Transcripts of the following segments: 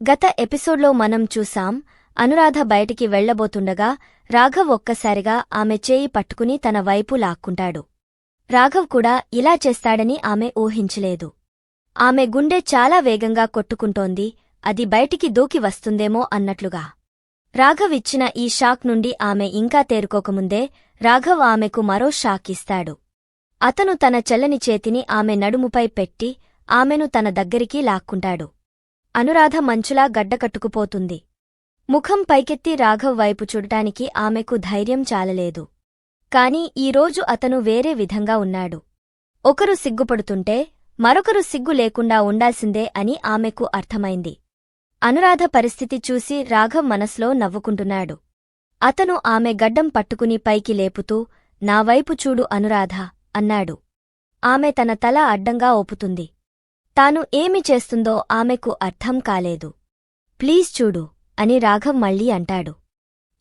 గత ఎపిసోడ్లో మనం చూసాం అనురాధ బయటికి వెళ్ళబోతుండగా రాఘవ్ ఒక్కసారిగా ఆమె చేయి పట్టుకుని తన వైపు లాక్కుంటాడు. రాఘవ్ కూడా ఇలా చేస్తాడని ఆమె ఊహించలేదు. ఆమె గుండె చాలా వేగంగా కొట్టుకుంటోంది అది బయటికి దూకి వస్తుందేమో అన్నట్లుగా. రాఘవ్ ఇచ్చిన ఈ షాక్ నుండి ఆమె ఇంకా తేరుకోకముందే రాఘవ్ ఆమెకు మరో షాక్ ఇస్తాడు. అతను తన చెల్లని చేతిని ఆమె నడుముపై పెట్టి ఆమెను తన దగ్గరికి లాక్కుంటాడు. అనురాధ మంచులా గడ్డకట్టుకుపోతుంది ముఖం పైకెత్తి రాఘవ్ వైపు చూడటానికి ఆమెకు ధైర్యం చాలలేదు. కాని ఈరోజు అతను వేరే విధంగా ఉన్నాడు. ఒకరు సిగ్గుపడుతుంటే మరొకరు సిగ్గు లేకుండా ఉండాల్సిందే అని ఆమెకు అర్థమైంది. అనురాధ పరిస్థితి చూసి రాఘవ్ మనస్లో నవ్వుకుంటున్నాడు. అతను ఆమె గడ్డం పట్టుకుని పైకి లేపుతూ నా వైపు చూడు అనురాధ అన్నాడు. ఆమె తన తల అడ్డంగా ఓపుతుంది తాను ఏమి చేస్తుందో ఆమెకు అర్థం కాలేదు. ప్లీజ్ చూడు అని రాఘవ్ మళ్ళీ అంటాడు.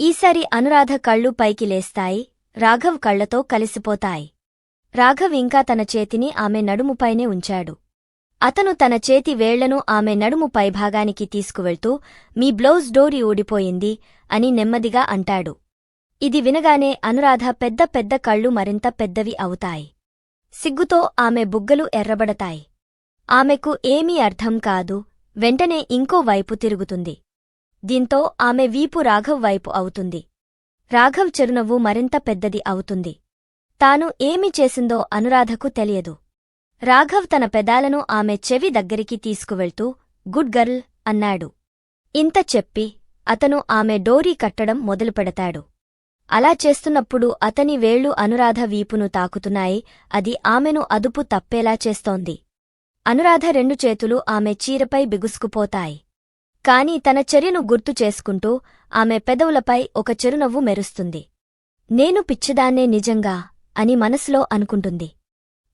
ఈసారి అనురాధ కళ్ళు పైకి లేస్తాయి రాఘవ్ కళ్ళతో కలిసిపోతాయి. రాఘవ్ ఇంకా తన చేతిని ఆమె నడుముపైనే ఉంచాడు. అతను తన చేతి వేళ్ళను ఆమె నడుము పైభాగానికి తీసుకువెళ్తూ మీ బ్లౌజ్ డోరీ ఊడిపోయింది అని నెమ్మదిగా అంటాడు. ఇది వినగానే అనురాధ పెద్ద పెద్ద కళ్ళు మరింత పెద్దవి అవుతాయి. సిగ్గుతో ఆమె బుగ్గలు ఎర్రబడతాయి. ఆమెకు ఏమీ అర్థం కాదు. వెంటనే ఇంకో వైపు తిరుగుతుంది. దీంతో ఆమె వీపు రాఘవ్ వైపు అవుతుంది. రాఘవ్ చిరునవ్వు మరింత పెద్దది అవుతుంది. తాను ఏమి చేసిందో అనురాధకు తెలియదు. రాఘవ్ తన పెదాలను ఆమె చెవి దగ్గరికి తీసుకువెళ్తూ గుడ్ గర్ల్ అన్నాడు. ఇంత చెప్పి అతను ఆమె డోరీ కట్టడం మొదలుపెడతాడు. అలా చేస్తున్నప్పుడు అతని వేళ్ళు అనురాధ వీపును తాకుతున్నాయి. అది ఆమెను అదుపు తప్పేలా చేస్తోంది. అనురాధ రెండు చేతులు ఆమె చీరపై బిగుసుకుపోతాయి. కాని తన చర్యను గుర్తు చేసుకుంటూ ఆమె పెదవులపై ఒక చిరునవ్వు మెరుస్తుంది. నేను పిచ్చిదాన్నే నిజంగా అని మనసులో అనుకుంటుంది.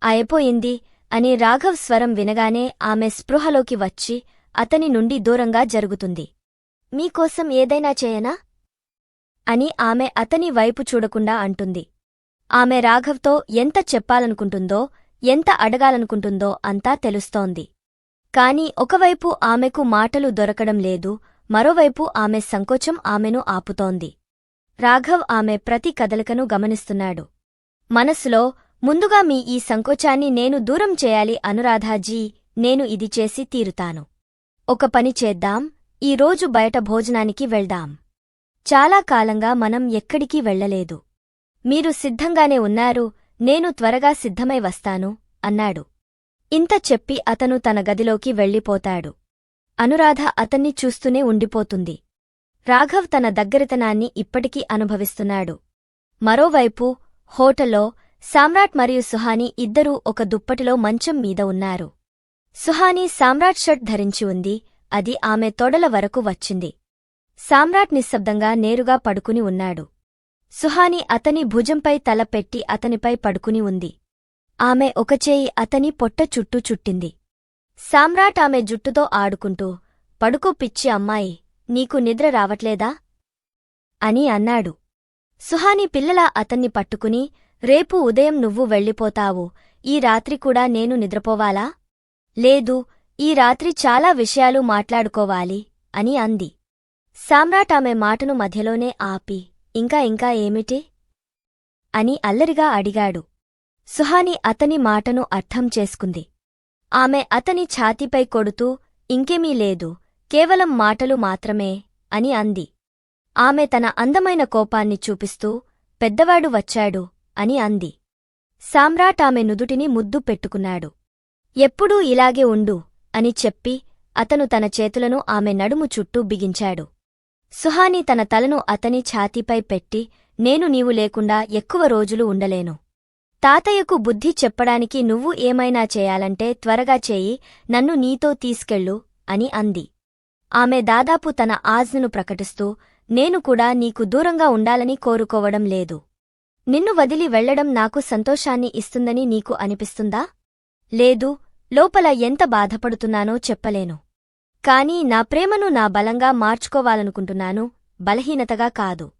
అయిపోయింది అని రాఘవ్ స్వరం వినగానే ఆమె స్పృహలోకి వచ్చి అతని నుండి దూరంగా జరుగుతుంది. మీకోసం ఏదైనా చేయనా? అని ఆమె అతని వైపు చూడకుండా అంటుంది. ఆమె రాఘవ్తో ఎంత చెప్పాలనుకుంటుందో ఎంత అడగాలనుకుంటుందో అంతా తెలుస్తోంది. కాని ఒకవైపు ఆమెకు మాటలు దొరకడం లేదు మరోవైపు ఆమె సంకోచం ఆమెను ఆపుతోంది. రాఘవ్ ఆమె ప్రతి కదలికను గమనిస్తున్నాడు. మనసులో ముందుగా మీ ఈ సంకోచాన్ని నేను దూరం చేయాలి అనురాధాజీ నేను ఇది చేసి తీరుతాను. ఒక పని చేద్దాం ఈరోజు బయట భోజనానికి వెళ్దాం. చాలా కాలంగా మనం ఎక్కడికి వెళ్ళలేదు మీరు సిద్ధంగానే ఉన్నారు నేను త్వరగా సిద్ధమై వస్తాను అన్నాడు. ఇంత చెప్పి అతను తన గదిలోకి వెళ్ళిపోతాడు. అనురాధ అతన్ని చూస్తూనే ఉండిపోతుంది. రాఘవ్ తన దగ్గరితనాన్ని ఇప్పటికీ అనుభవిస్తున్నాడు. మరోవైపు హోటల్లో సామ్రాట్ మరియు సుహాని ఇద్దరూ ఒక దుప్పటిలో మంచం మీద ఉన్నారు. సుహాని సామ్రాట్ షర్ట్ ధరించి ఉంది అది ఆమె తొడల వరకు వచ్చింది. సామ్రాట్ నిశ్శబ్దంగా నేరుగా పడుకుని ఉన్నాడు. సుహాని అతని భుజంపై తల పెట్టి అతనిపై పడుకుని ఉంది. ఆమె ఒక చేయి అతని పొట్ట చుట్టూ చుట్టింది. సామ్రాట్ ఆమె జుట్టుతో ఆడుకుంటూ పడుకో పిచ్చి అమ్మాయి నీకు నిద్ర రావట్లేదా అని అన్నాడు. సుహాని పిల్లలా అతన్ని పట్టుకుని రేపు ఉదయం నువ్వు వెళ్ళిపోతావు ఈ రాత్రి కూడా నేను నిద్రపోవాలా? లేదు ఈ రాత్రి చాలా విషయాలు మాట్లాడుకోవాలి అని అంది. సామ్రాట్ ఆమె మాటను మధ్యలోనే ఆపి ఇంకా ఇంకా ఏమిటి? అని అల్లరిగా అడిగాడు. సుహాని అతని మాటను అర్థం చేసుకుంది. ఆమె అతని ఛాతీపై కొడుతూ ఇంకేమీ లేదు కేవలం మాటలు మాత్రమే అని అంది. ఆమె తన అందమైన కోపాన్ని చూపిస్తూ పెద్దవాడు వచ్చాడు అని అంది. సామ్రాట్ ఆమె నుదుటిని ముద్దు పెట్టుకున్నాడు. ఎప్పుడూ ఇలాగే ఉండు అని చెప్పి అతను తన చేతులను ఆమె నడుము చుట్టూ బిగించాడు. సుహాని తన తలను అతని ఛాతీపై పెట్టి నేను నీవు లేకుండా ఎక్కువ రోజులు ఉండలేను. తాతయ్యకు బుద్ధి చెప్పడానికి నువ్వు ఏమైనా చేయాలంటే త్వరగా చేయి నన్ను నీతో తీసుకెళ్ళు అని అంది. ఆమె దాదాపు తన ఆజ్ఞను ప్రకటిస్తూ నేను కూడా నీకు దూరంగా ఉండాలని కోరుకోవడం లేదు. నిన్ను వదిలి వెళ్ళడం నాకు సంతోషాన్ని ఇస్తుందని నీకు అనిపిస్తుందా? లేదు లోపల ఎంత బాధపడుతున్నానో చెప్పలేను. కాని నా ప్రేమను నా బలంగా మార్చుకోవాలనుకుంటున్నాను బలహీనతగా కాదు.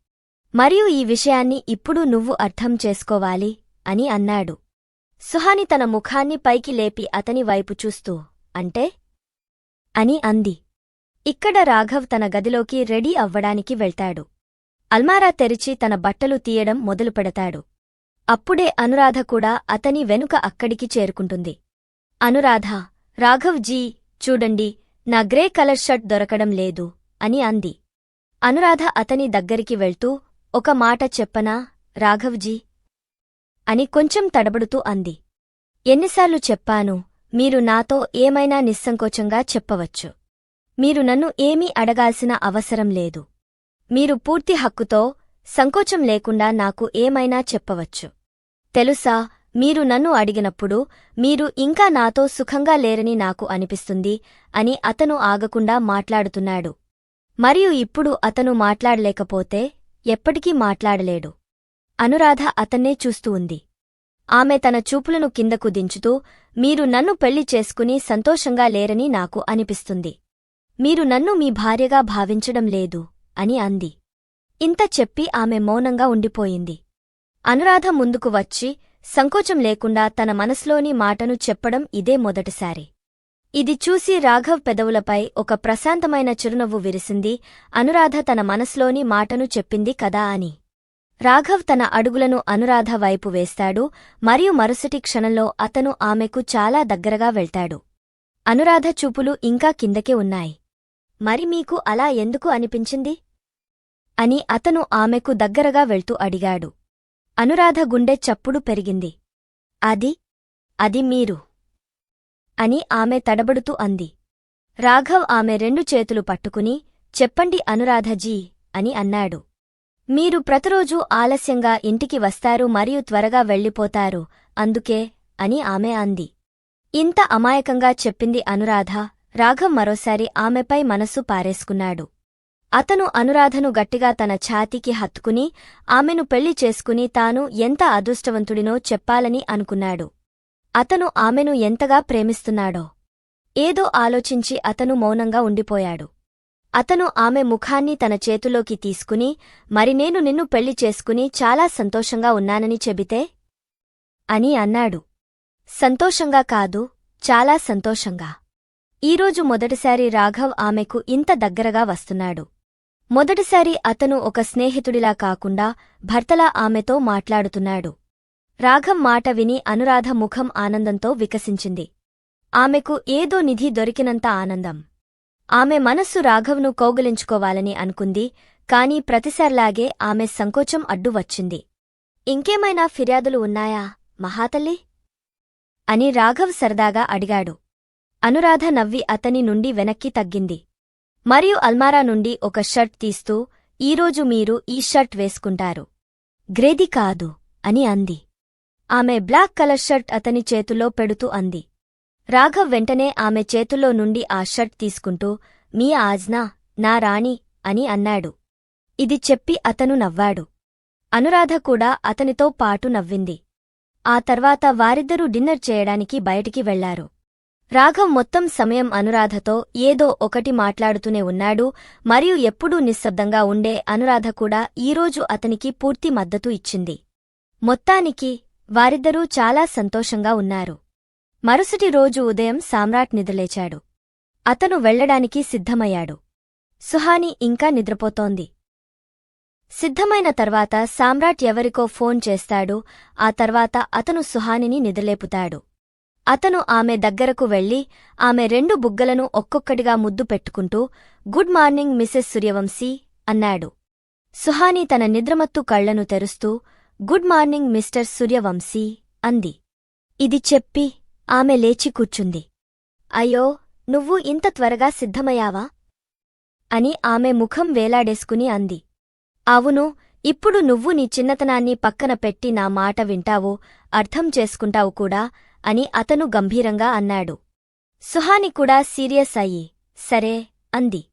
మరియు ఈ విషయాన్ని ఇప్పుడు నువ్వు అర్థం చేసుకోవాలి అని అన్నాడు. సుహాని తన ముఖాన్ని పైకి లేపి అతని వైపు చూస్తూ అంటే? అని అంది. ఇక్కడ రాఘవ్ తన గదిలోకి రెడీ అవ్వడానికి వెళ్తాడు. అల్మారా తెరిచి తన బట్టలు తీయడం మొదలుపెడతాడు అప్పుడే అనురాధ కూడా అతని వెనుక అక్కడికి చేరుకుంటుంది. అనురాధ రాఘవ్ జీ చూడండి నా గ్రే కలర్ షర్ట్ దొరకడం లేదు అని అంది. అనురాధ అతని దగ్గరికి వెళ్తూ ఒక మాట చెప్పనా రాఘవ్జీ? అని కొంచెం తడబడుతూ అంది. ఎన్నిసార్లు చెప్పాను మీరు నాతో ఏమైనా నిస్సంకోచంగా చెప్పవచ్చు. మీరు నన్ను ఏమీ అడగాల్సిన అవసరం లేదు. మీరు పూర్తి హక్కుతో సంకోచం లేకుండా నాకు ఏమైనా చెప్పవచ్చు. తెలుసా మీరు నన్ను అడిగినప్పుడు మీరు ఇంకా నాతో సుఖంగా లేరని నాకు అనిపిస్తుంది అని అతను ఆగకుండా మాట్లాడుతున్నాడు. మరియు ఇప్పుడు అతను మాట్లాడలేకపోతే ఎప్పటికీ మాట్లాడలేడు. అనురాధ అతన్నే చూస్తూ ఉంది. ఆమె తన చూపులను కిందకు దించుతూ మీరు నన్ను పెళ్ళి చేసుకుని సంతోషంగా లేరని నాకు అనిపిస్తుంది. మీరు నన్ను మీ భార్యగా భావించడం లేదు అని అంది. ఇంత చెప్పి ఆమె మౌనంగా ఉండిపోయింది. అనురాధ ముందుకు వచ్చి సంకోచం లేకుండా తన మనసులోని మాటను చెప్పడం ఇదే మొదటిసారి. ఇది చూసి రాఘవ్ పెదవులపై ఒక ప్రశాంతమైన చిరునవ్వు విరిసింది. అనురాధ తన మనసులోని మాటను చెప్పింది కదా అని. రాఘవ్ తన అడుగులను అనురాధ వైపు వేస్తాడు. మరియు మరుసటి క్షణంలో అతను ఆమెకు చాలా దగ్గరగా వెళ్తాడు. అనురాధ చూపులు ఇంకా కిందకే ఉన్నాయి. మరి మీకు అలా ఎందుకు అనిపించింది? అని అతను ఆమెకు దగ్గరగా వెళ్తూ అడిగాడు. అనురాధ గుండె చప్పుడు పెరిగింది. అది అది మీరు. అని ఆమె తడబడుతూ అంది. రాఘవ్ ఆమె రెండు చేతులు పట్టుకుని చెప్పండి అనురాధజీ అని అన్నాడు. మీరు ప్రతిరోజూ ఆలస్యంగా ఇంటికి వస్తారు మరియు త్వరగా వెళ్ళిపోతారు అందుకే అని ఆమె అంది. ఇంత అమాయకంగా చెప్పింది అనురాధ రాఘవ్ మరోసారి ఆమెపై మనస్సు పారేసుకున్నాడు. అతను అనురాధను గట్టిగా తన ఛాతీకి హత్తుకుని ఆమెను పెళ్ళి చేసుకుని తాను ఎంత అదృష్టవంతుడినో చెప్పాలని అనుకున్నాడు. అతను ఆమెను ఎంతగా ప్రేమిస్తున్నాడో. ఏదో ఆలోచించి అతను మౌనంగా ఉండిపోయాడు. అతను ఆమె ముఖాన్ని తన చేతులోకి తీసుకుని మరి నేను నిన్ను పెళ్ళి చేసుకుని చాలా సంతోషంగా ఉన్నానని చెబితే అని అన్నాడు. సంతోషంగా కాదు చాలా సంతోషంగా. ఈరోజు మొదటిసారి రాఘవ్ ఆమెకు ఇంత దగ్గరగా వస్తున్నాడు. మొదటిసారి అతను ఒక స్నేహితుడిలా కాకుండా భర్తలా ఆమెతో మాట్లాడుతున్నాడు. రాఘం మాట విని అనురాధ ముఖం ఆనందంతో వికసించింది. ఆమెకు ఏదో నిధి దొరికినంత ఆనందం. ఆమె మనస్సు రాఘవ్ను కౌగిలించుకోవాలని అనుకుంది కాని ప్రతిసార్లాగే ఆమె సంకోచం అడ్డు వచ్చింది. ఇంకేమైనా ఫిర్యాదులు ఉన్నాయా మహాతల్లి? అని రాఘవ్ సరదాగా అడిగాడు. అనురాధ నవ్వి అతని నుండి వెనక్కి తగ్గింది. మరియు అల్మారా నుండి ఒక షర్ట్ తీస్తూ ఈరోజు మీరు ఈ షర్ట్ వేసుకుంటారు. గ్రేది కాదు అని అంది. ఆమె బ్లాక్ కలర్ షర్ట్ అతని చేతిలో పెడుతూ అంది. రాఘవ్ వెంటనే ఆమె చేతుల్లో నుండి ఆ షర్ట్ తీసుకుంటూ మీ ఆజ్నా నా రాణి అని అన్నాడు. ఇది చెప్పి అతను నవ్వాడు. అనురాధ కూడా అతనితో పాటు నవ్వింది. ఆ తర్వాత వారిద్దరూ డిన్నర్ చేయడానికి బయటికి వెళ్ళారు. రాఘవ్ మొత్తం సమయం అనురాధతో ఏదో ఒకటి మాట్లాడుతూనే ఉన్నాడు మరియు ఎప్పుడూ నిశ్శబ్దంగా ఉండే అనురాధ కూడా ఈరోజు అతనికి పూర్తి మద్దతు ఇచ్చింది. మొత్తానికి వారిద్దరూ చాలా సంతోషంగా ఉన్నారు. మరుసటి రోజు ఉదయం సామ్రాట్ నిద్రలేచాడు. అతను వెళ్ళడానికి సిద్ధమయ్యాడు. సుహాని ఇంకా నిద్రపోతోంది. సిద్ధమైన తర్వాత సామ్రాట్ ఎవరికో ఫోన్ చేస్తాడు ఆ తర్వాత అతను సుహానిని నిద్రలేపుతాడు. అతను ఆమె దగ్గరకు వెళ్ళి ఆమె రెండు బుగ్గలను ఒక్కొక్కటిగా ముద్దు పెట్టుకుంటూ గుడ్ మార్నింగ్ మిసెస్ సూర్యవంశీ అన్నాడు. సుహాని తన నిద్రమత్తు కళ్ళను తెరుస్తూ గుడ్ మార్నింగ్ మిస్టర్ సూర్యవంశీ అంది. ఇది చెప్పి ఆమె లేచి కూర్చుంది. అయ్యో నువ్వు ఇంత త్వరగా సిద్ధమయ్యావా? అని ఆమె ముఖం వేలాడేసుకుని అంది. అవును ఇప్పుడు నువ్వు నీ చిన్నతనాన్ని పక్కన పెట్టి నా మాట వింటావు అర్థం చేసుకుంటావు కూడా అని అతను గంభీరంగా అన్నాడు. సుహాని కూడా సీరియస్ అయ్యి సరే అంది.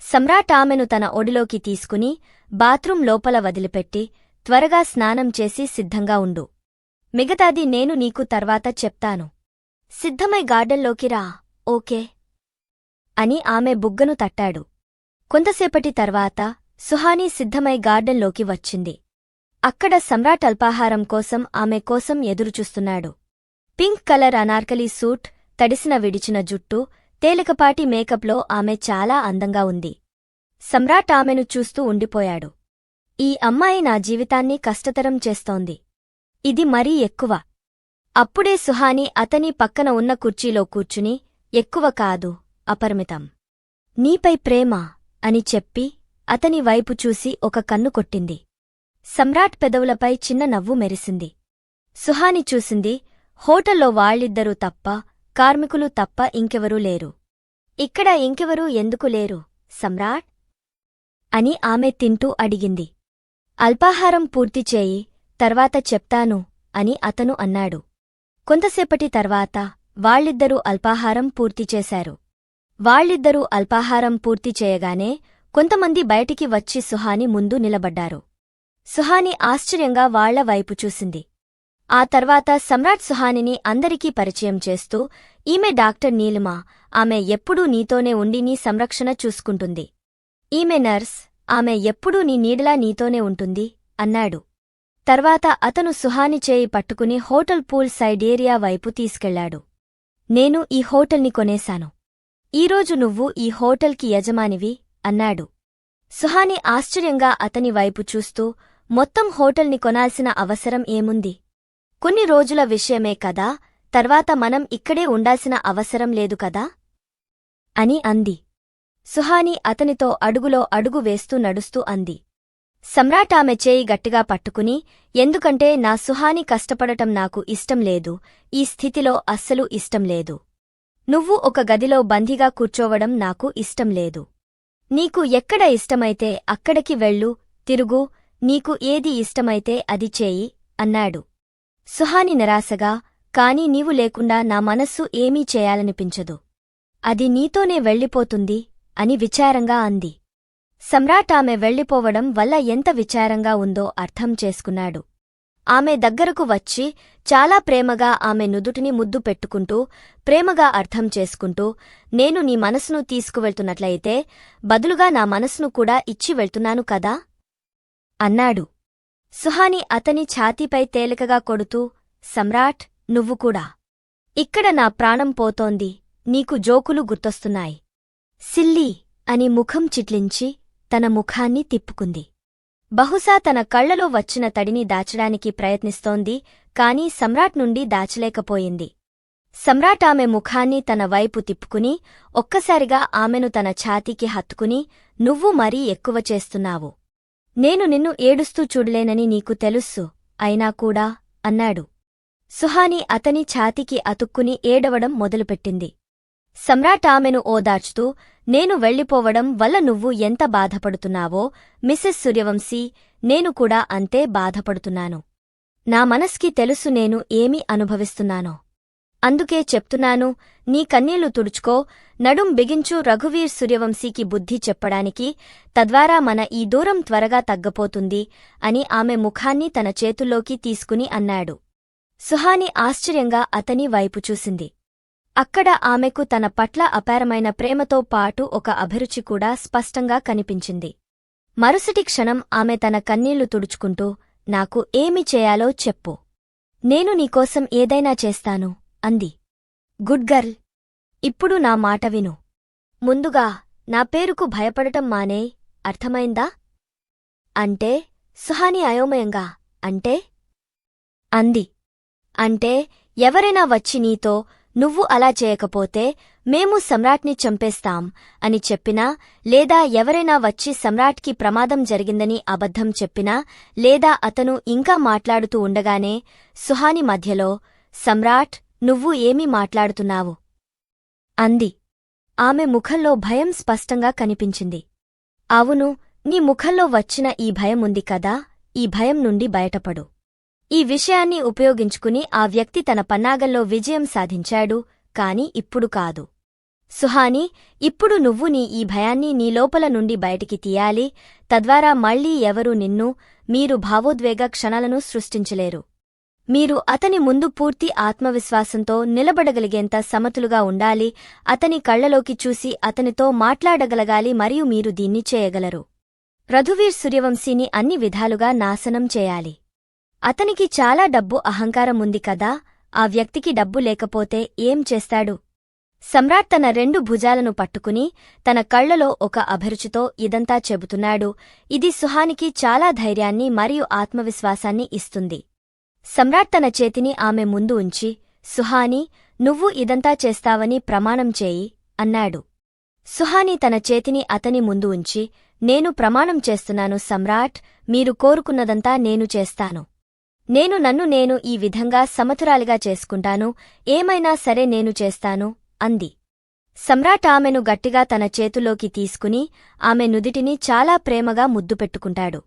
సమ్రాట్ ఆమెను తన ఒడిలోకి తీసుకుని బాత్రూం లోపల వదిలిపెట్టి త్వరగా స్నానం చేసి సిద్ధంగా ఉండు. మిగతాది నేను నీకు తర్వాత చెప్తాను. సిద్ధమై గార్డెన్లోకి రా ఓకే? అని ఆమె బుగ్గను తట్టాడు. కొంతసేపటి తర్వాత సుహానీ సిద్ధమై గార్డెన్లోకి వచ్చింది. అక్కడ సమ్రాట్ అల్పాహారం కోసం ఆమె కోసం ఎదురుచూస్తున్నాడు. పింక్ కలర్ అనార్కలి సూట్ తడిసిన విడిచిన జుట్టు తేలికపాటి మేకప్లో ఆమె చాలా అందంగా ఉంది. సమ్రాట్ ఆమెను చూస్తూ ఉండిపోయాడు. ఈ అమ్మాయి నా జీవితాన్ని కష్టతరం చేస్తోంది. ఇది మరీ ఎక్కువ. అప్పుడే సుహాని అతని పక్కన ఉన్న కుర్చీలో కూర్చుని ఎక్కువ కాదు అపరిమితం. నీపై ప్రేమ అని చెప్పి అతని వైపు చూసి ఒక కన్ను కొట్టింది. సమ్రాట్ పెదవులపై చిన్న నవ్వు మెరిసింది. సుహాని చూసింది హోటల్లో వాళ్ళిద్దరూ తప్ప కార్మికులు తప్ప ఇంకెవరూ లేరు. ఇక్కడ ఇంకెవరూ ఎందుకు లేరు సమ్రాట్? అని ఆమె తింటూ అడిగింది. అల్పాహారం పూర్తి చేయి తర్వాత చెప్తాను అని అతను అన్నాడు. కొంతసేపటి తర్వాత వాళ్ళిద్దరూ అల్పాహారం పూర్తి చేశారు. వాళ్ళిద్దరూ అల్పాహారం పూర్తి చేయగానే కొంతమంది బయటికి వచ్చి సుహాని ముందు నిలబడ్డారు. సుహాని ఆశ్చర్యంగా వాళ్ళ వైపు చూసింది. ఆ తర్వాత సమ్రాట్ సుహానిని అందరికీ పరిచయం చేస్తూ ఈమె డాక్టర్ నీలిమా. ఆమె ఎప్పుడూ నీతోనే ఉండి నీ సంరక్షణ చూసుకుంటుంది. ఈమె నర్స్. ఆమె ఎప్పుడూ నీ నీడలా నీతోనే ఉంటుంది అన్నాడు. తర్వాత అతను సుహాని చేయి పట్టుకుని హోటల్ పూల్ సైడ్ ఏరియా వైపు తీసుకెళ్ళాడు. నేను ఈ హోటల్ని కొనేశాను. ఈరోజు నువ్వు ఈ హోటల్కి యజమానివి అన్నాడు. సుహాని ఆశ్చర్యంగా అతని వైపు చూస్తూ మొత్తం హోటల్ని కొనాల్సిన అవసరం ఏముంది? కొన్ని రోజుల విషయమే కదా తర్వాత మనం ఇక్కడే ఉండాల్సిన అవసరం లేదు కదా? అని అంది. సుహాని అతనితో అడుగులో అడుగు వేస్తూ నడుస్తూ అంది. సమ్రాట్ ఆమె చేయి గట్టిగా పట్టుకుని ఎందుకంటే నా సుహాని కష్టపడటం నాకు ఇష్టం లేదు ఈ స్థితిలో అస్సలు ఇష్టం లేదు. నువ్వు ఒక గదిలో బందీగా కూర్చోవడం నాకు ఇష్టం లేదు. నీకు ఎక్కడ ఇష్టమైతే అక్కడికి వెళ్ళు తిరుగు నీకు ఏది ఇష్టమైతే అది చేయి అన్నాడు. సుహాని నిరాశగా కాని నీవు లేకుండా నా మనస్సు ఏమీ చేయాలనిపించదు. అది నీతోనే వెళ్ళిపోతుంది అని విచారంగా అంది. సమ్రాట్ ఆమె వెళ్ళిపోవడం వల్ల ఎంత విచారంగా ఉందో అర్థం చేసుకున్నాడు. ఆమె దగ్గరకు వచ్చి చాలా ప్రేమగా ఆమె నుదుటిని ముద్దు పెట్టుకుంటూ ప్రేమగా అర్థం చేసుకుంటూ నేను నీ మనసును తీసుకువెళ్తున్నట్లయితే బదులుగా నా మనసును కూడా ఇచ్చి వెళ్తున్నాను కదా అన్నాడు. సుహాని అతని ఛాతీపై తేలికగా కొడుతూ సమ్రాట్ నువ్వు కూడా. ఇక్కడ నా ప్రాణం పోతోంది. నీకు జోకులు గుర్తొస్తున్నాయి. సిల్లీ అని ముఖం చిట్లించి తన ముఖాన్ని తిప్పుకుంది. బహుశా తన కళ్ళలో వచ్చిన తడిని దాచడానికి ప్రయత్నిస్తోంది కాని సమ్రాట్ నుండి దాచలేకపోయింది. సమ్రాట్ ఆమె ముఖాన్ని తన వైపు తిప్పుకుని ఒక్కసారిగా ఆమెను తన ఛాతీకి హత్తుకుని నువ్వు మరీ ఎక్కువ చేస్తున్నావు. నేను నిన్ను ఏడుస్తూ చూడలేనని నీకు తెలుస్సు అయినా కూడా అన్నాడు. సుహాని అతని ఛాతీకి అతుక్కుని ఏడవడం మొదలుపెట్టింది. సమ్రాట్ ఆమెను ఓదార్చుతూ నేను వెళ్ళిపోవడం వల్ల నువ్వు ఎంత బాధపడుతున్నావో మిస్సెస్ సూర్యవంశీ నేను కూడా అంతే బాధపడుతున్నాను. నా మనస్కి తెలుసు నేను ఏమి అనుభవిస్తున్నానో. అందుకే చెప్తున్నాను నీ కన్నీళ్ళు తుడుచుకో నడుం బిగించు రఘువీర్ సూర్యవంశీకి బుద్ధి చెప్పడానికి తద్వారా మన ఈ దూరం త్వరగా తగ్గపోతుంది అని ఆమె ముఖాన్ని తన చేతుల్లోకి తీసుకుని అన్నాడు. సుహాని ఆశ్చర్యంగా అతని వైపు చూసింది. అక్కడ ఆమెకు తన పట్ల అపారమైన ప్రేమతో పాటు ఒక అభిరుచి కూడా స్పష్టంగా కనిపించింది. మరుసటి క్షణం ఆమె తన కన్నీళ్ళు తుడుచుకుంటూ నాకు ఏమి చేయాలో చెప్పు. నేను నీకోసం ఏదైనా చేస్తాను. అంది. గుడ్ గర్ల్ ఇప్పుడు నా మాట విను. ముందుగా నా పేరుకు భయపడటం మానే అర్థమైందా? అంటే సుహాని అయోమయంగా అంటే? అంది. అంటే ఎవరైనా వచ్చి నీతో నువ్వు అలా చేయకపోతే మేము సమ్రాట్ని చంపేస్తాం అని చెప్పినా లేదా ఎవరైనా వచ్చి సమ్రాట్కి ప్రమాదం జరిగిందని అబద్ధం చెప్పినా లేదా అతను ఇంకా మాట్లాడుతూ ఉండగానే సుహాని మధ్యలో సమ్రాట్ నువ్వు ఏమీ మాట్లాడుతున్నావు? అంది. ఆమె ముఖంలో భయం స్పష్టంగా కనిపించింది. అవును నీ ముఖంలో వచ్చిన ఈ భయం కదా ఈ భయం నుండి బయటపడు. ఈ విషయాన్ని ఉపయోగించుకుని ఆ వ్యక్తి తన పన్నాగంలో విజయం సాధించాడు కాని ఇప్పుడు కాదు. సుహాని ఇప్పుడు నువ్వు నీ ఈ భయాన్ని నీ లోపల నుండి బయటికి తీయాలి తద్వారా మళ్ళీ ఎవరూ నిన్ను మీరు భావోద్వేగ క్షణాలను సృష్టించలేరు. మీరు అతని ముందు పూర్తి ఆత్మవిశ్వాసంతో నిలబడగలిగేంత సమతులుగా ఉండాలి అతని కళ్ళలోకి చూసి అతనితో మాట్లాడగలగాలి మరియు మీరు దీన్ని చేయగలరు. రఘువీర్ సూర్యవంశీని అన్ని విధాలుగా నాశనం చేయాలి. అతనికి చాలా డబ్బు అహంకారం ఉంది కదా ఆ వ్యక్తికి డబ్బు లేకపోతే ఏం చేస్తాడు? సమ్రాట్ తన రెండు భుజాలను పట్టుకుని తన కళ్ళలో ఒక అభిరుచితో ఇదంతా చెబుతున్నాడు ఇది సుహానికి చాలా ధైర్యాన్ని మరియు ఆత్మవిశ్వాసాన్ని ఇస్తుంది. సమ్రాట్ తన చేతిని ఆమె ముందు ఉంచి సుహాని నువ్వు ఇదంతా చేస్తావని ప్రమాణం చేయి అన్నాడు. సుహాని తన చేతిని అతని ముందు ఉంచి నేను ప్రమాణం చేస్తున్నాను సమ్రాట్ మీరు కోరుకున్నదంతా నేను చేస్తాను. నేను నన్ను నేను ఈ విధంగా సమతురాలిగా చేసుకుంటాను ఏమైనా సరే నేను చేస్తాను అంది. సమ్రాట్ ఆమెను గట్టిగా తన చేతులోకి తీసుకుని ఆమె నుదిటిని చాలా ప్రేమగా ముద్దు పెట్టుకుంటాడు.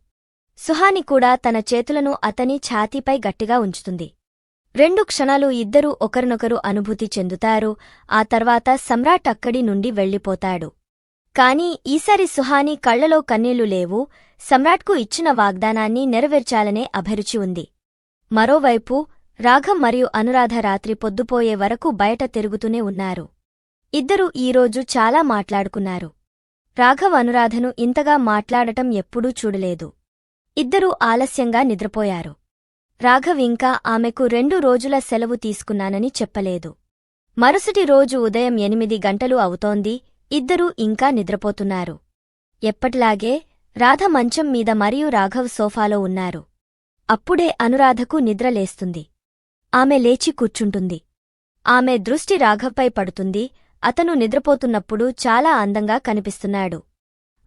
సుహాని కూడా తన చేతులను అతని ఛాతీపై గట్టిగా ఉంచుతుంది. రెండు క్షణాలు ఇద్దరూ ఒకరినొకరు అనుభూతి చెందుతారు ఆ తర్వాత సమ్రాట్ అక్కడి నుండి వెళ్ళిపోతాడు. కాని ఈసారి సుహాని కళ్ళలో కన్నీళ్ళు లేవు సమ్రాట్కు ఇచ్చిన వాగ్దానాన్ని నెరవేర్చాలనే అభిరుచి ఉంది. మరోవైపు రాఘం మరియు అనురాధ రాత్రి పొద్దుపోయే వరకు బయట తిరుగుతూనే ఉన్నారు. ఇద్దరూ ఈరోజు చాలా మాట్లాడుకున్నారు. రాఘవ్ అనురాధను ఇంతగా మాట్లాడటం ఎప్పుడూ చూడలేదు. ఇద్దరూ ఆలస్యంగా నిద్రపోయారు. రాఘవ్ ఇంకా ఆమెకు రెండు రోజుల సెలవు తీసుకున్నానని చెప్పలేదు. మరుసటి రోజు ఉదయం ఎనిమిది గంటలు అవుతోంది ఇద్దరూ ఇంకా నిద్రపోతున్నారు. ఎప్పటిలాగే రాధ మంచం మీద మరియు రాఘవ్ సోఫాలో ఉన్నారు. అప్పుడే అనురాధకు నిద్రలేస్తుంది ఆమె లేచి కూర్చుంటుంది. ఆమె దృష్టి రాఘవ్పై పడుతుంది అతను నిద్రపోతున్నప్పుడు చాలా అందంగా కనిపిస్తున్నాడు.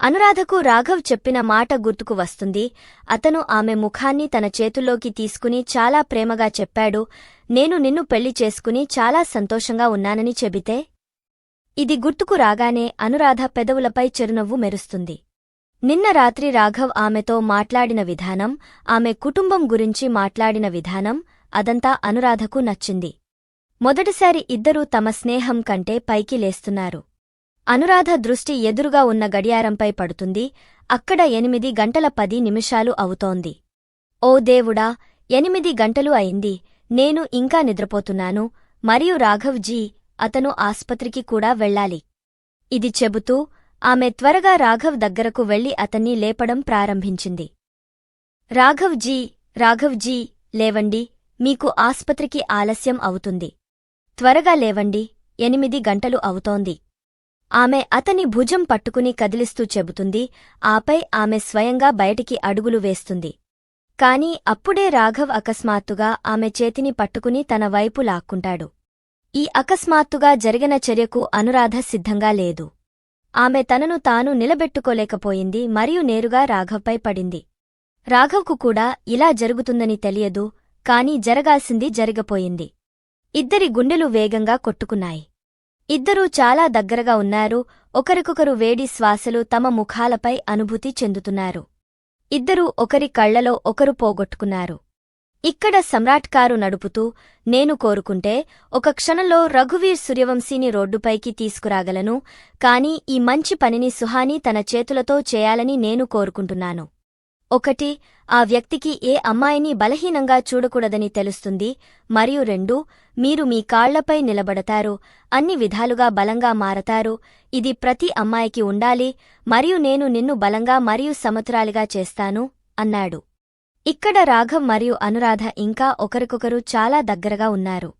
అనురాధకు రాఘవ్ చెప్పిన మాట గుర్తుకు వస్తుంది. అతను ఆమె ముఖాన్ని తన చేతుల్లోకి తీసుకుని చాలా ప్రేమగా చెప్పాడు. నేను నిన్ను పెళ్ళి చేసుకుని చాలా సంతోషంగా ఉన్నానని చెబితే? ఇది గుర్తుకు రాగానే అనురాధ పెదవులపై చిరునవ్వు మెరుస్తుంది. నిన్న రాత్రి రాఘవ్ ఆమెతో మాట్లాడిన విధానం ఆమె కుటుంబం గురించి మాట్లాడిన విధానం అదంతా అనురాధకు నచ్చింది. మొదటిసారి ఇద్దరూ తమ స్నేహం కంటే పైకి లేస్తున్నారు. అనురాధ దృష్టి ఎదురుగా ఉన్న గడియారంపై పడుతుంది. అక్కడ ఎనిమిది గంటల పది నిమిషాలు అవుతోంది. ఓ దేవుడా ఎనిమిది గంటలు అయింది. నేను ఇంకా నిద్రపోతున్నాను. మరియు రాఘవ్జీ అతను ఆస్పత్రికి కూడా వెళ్ళాలి. ఇది చెబుతూ ఆమె త్వరగా రాఘవ్ దగ్గరకు వెళ్ళి అతన్ని లేపడం ప్రారంభించింది. రాఘవ్ జీ లేవండి. మీకు ఆస్పత్రికి ఆలస్యం అవుతుంది. త్వరగా లేవండి. ఎనిమిది గంటలు అవుతోంది. ఆమె అతని భుజం పట్టుకుని కదిలిస్తూ చెబుతుంది. ఆపై ఆమె స్వయంగా బయటికి అడుగులు వేస్తుంది. కాని అప్పుడే రాఘవ్ అకస్మాత్తుగా ఆమె చేతిని పట్టుకుని తన వైపు లాక్కుంటాడు. ఈ అకస్మాత్తుగా జరిగిన చర్యకు అనురాధ సిద్ధంగా లేదు. ఆమె తనను తాను నిలబెట్టుకోలేకపోయింది మరియు నేరుగా రాఘవ్పై పడింది. రాఘవ్కు కూడా ఇలా జరుగుతుందని తెలియదు కాని జరగాల్సింది జరిగపోయింది. ఇద్దరి గుండెలు వేగంగా కొట్టుకున్నాయి. ఇద్దరూ చాలా దగ్గరగా ఉన్నారు ఒకరికొకరు వేడి శ్వాసలు తమ ముఖాలపై అనుభూతి చెందుతున్నారు. ఇద్దరూ ఒకరి కళ్ళలో ఒకరు పోగొట్టుకున్నారు. ఇక్కడ సమ్రాట్ కారు నడుపుతూ నేను కోరుకుంటే ఒక క్షణంలో రఘువీర్ సూర్యవంశీని రోడ్డుపైకి తీసుకురాగలను కాని ఈ మంచి పనిని సుహాని తన చేతులతో చేయాలని నేను కోరుకుంటున్నాను. ఒకటి ఆ వ్యక్తికి ఏ అమ్మాయిని బలహీనంగా చూడకూడదని తెలుస్తుంది మరియు రెండు మీరు మీ కాళ్ళపై నిలబడతారు అన్ని విధాలుగా బలంగా మారతారు ఇది ప్రతి అమ్మాయికి ఉండాలి మరియు నేను నిన్ను బలంగా మరియు సమతురాలిగా చేస్తాను అన్నాడు. ఇక్కడ రాఘవ్ మరియు అనురాధ ఇంకా ఒకరికొకరు చాలా దగ్గరగా ఉన్నారు.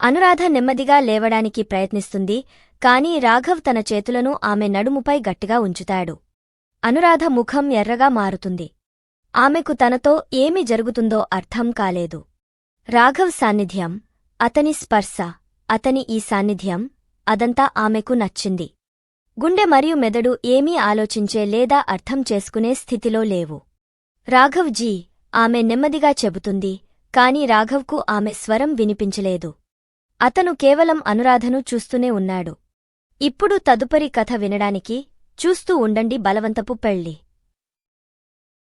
అనురాధ నెమ్మదిగా లేవడానికి ప్రయత్నిస్తుంది కాని రాఘవ్ తన చేతులను ఆమె నడుముపై గట్టిగా ఉంచుతాడు. అనురాధ ముఖం ఎర్రగా మారుతుంది. ఆమెకు తనతో ఏమి జరుగుతుందో అర్థం కాలేదు. రాఘవ్ సాన్నిధ్యం అతని స్పర్శ అతని ఈ సాన్నిధ్యం అదంతా ఆమెకు నచ్చింది. గుండె మరియు మెదడు ఏమీ ఆలోచించే లేదా అర్థం చేసుకునే స్థితిలో లేవు. రాఘవ్ జీ ఆమె నెమ్మదిగా చెబుతుంది కాని రాఘవ్కు ఆమె స్వరం వినిపించలేదు. అతను కేవలం అనురాధను చూస్తూనే ఉన్నాడు. ఇప్పుడు తదుపరి కథ వినడానికి చూస్తూ ఉండండి బలవంతపు పెళ్ళి